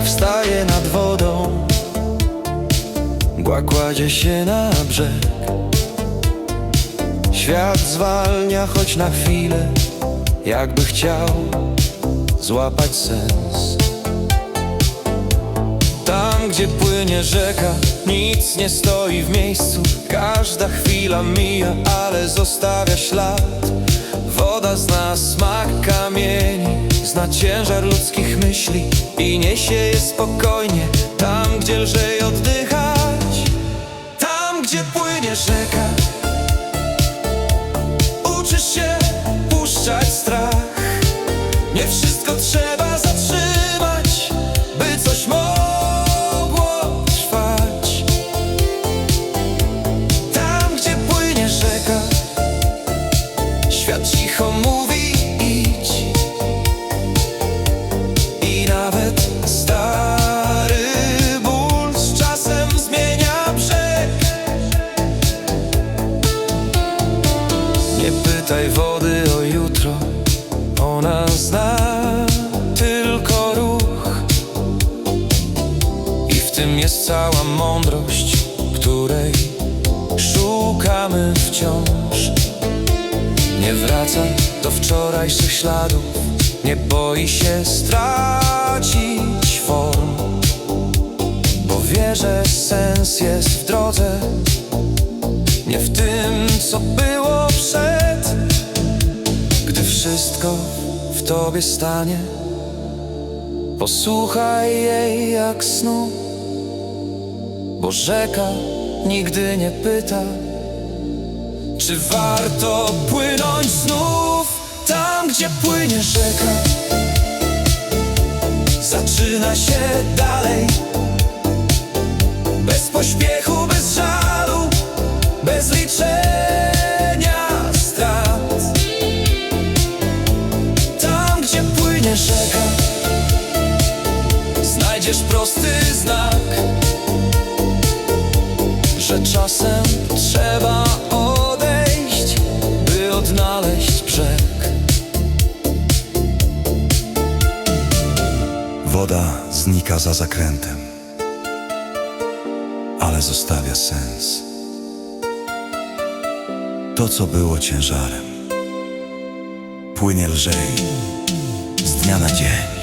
wiatek wstaje nad wodą. Mgła kładzie się na brzeg. Świat zwalnia choć na chwilę Jakby chciał złapać sens. Tam, gdzie płynie rzeka, nic nie stoi w miejscu. Każda chwila mija, ale zostawia ślad Woda zna smak kamieni, zna ciężar ludzkich myśli I niesie je spokojnie, tam, gdzie lżej oddychać Nie pytaj wody o jutro Ona zna tylko ruch. I w tym jest cała mądrość Której szukamy wciąż. Nie wraca do wczorajszych śladów Nie boi się stracić form. Bo wie, że sens jest w drodze nie w tym, co było wszystko w tobie stanie. Posłuchaj jej jak snu Bo rzeka nigdy nie pyta Czy warto płynąć znów Tam, gdzie płynie rzeka. Zaczyna się dalej Bez pośpiechu, rzeka Znajdziesz prosty znak Że czasem trzeba odejść By odnaleźć brzeg. Woda znika za zakrętem, ale zostawia sens. To, co było ciężarem, płynie lżej na dzień.